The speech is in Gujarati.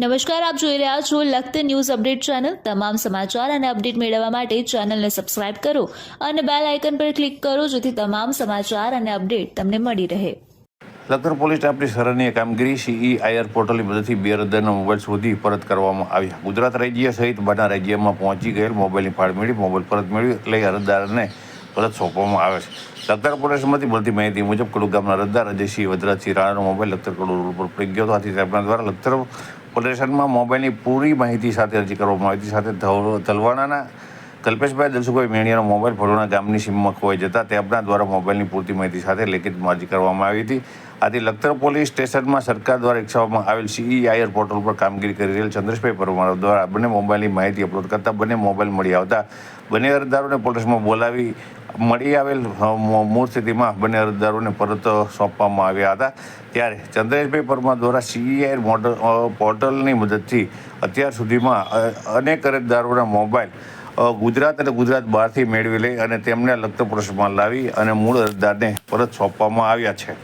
નમસ્કાર, આપ જોઈ રહ્યા છો લખત ન્યૂઝ અપડેટ ચેનલ. તમામ સમાચાર અને અપડેટ મેળવવા માટે ચેનલને સબસ્ક્રાઇબ કરો અને બેલ આઇકન પર ક્લિક કરો જેથી તમામ સમાચાર અને અપડેટ તમને મળી રહે. લખતર પોલીસ સ્ટાફની સરાહનીય કામગીરી સીઈઆઈઆર પોર્ટલની મદદથી બે અરજદારના મોબાઈલ શોધી પરત કરવામાં આવ્યા ગુજરાત રાજ્ય સહિત બધા રાજ્યમાં પહોંચી ગયેલ મોબાઈલની ફાળ મેળવી, મોબાઈલ પરત મેળવી લઈ અરજદારને પરત સોંપવામાં આવે છે. લખતર પોલીસમાંથી મળતી માહિતી મુજબ કડુ ગામના અરજદાર અજયસિંહ વદરાજસિંહ રાણાનો મોબાઈલ લખતર કડુ રોડ પર પડી ગયો હતો. આથી તેમના દ્વારા લખતર સ્ટેશનમાં મોબાઈલની પૂરી માહિતી સાથે અરજી કરવામાં આવી હતી. સાથે તલવાણાના કલ્પેશભાઈ દલસુભાઈ મેણિયાનો મોબાઈલ ભડોણા ગામની સીમમાં ખોવાઈ જતા તેમના દ્વારા મોબાઈલની પૂરતી માહિતી સાથે લેખિત અરજી કરવામાં આવી હતી. આથી લખતર પોલીસ સ્ટેશનમાં સરકાર દ્વારા વિકસાવવામાં આવેલ સીઈઆઈઆર પોર્ટલ પર કામગીરી કરી રહેલ ચંદ્રેશભાઈ પરમાર દ્વારા બંને મોબાઈલની માહિતી અપલોડ કરતા બંને મોબાઈલ મળી આવતા બંને અરજદારોને પોલીસમાં બોલાવી મળી આવેલ મૂળ સ્થિતિમાં બંને અરજદારોને પરત સોંપવામાં આવ્યા હતા. ત્યારે ચંદ્રેશભાઈ પરમાર દ્વારા સીઈઆઈઆર મોડલ પોર્ટલની મદદથી અત્યાર સુધીમાં અનેક અરજદારોના મોબાઈલ ગુજરાત અને ગુજરાત બહારથી મેળવી લઈ અને તેમને લગતો પ્રશ્નમાં લાવી અને મૂળ અરજદારને પરત સોંપવામાં આવ્યા છે.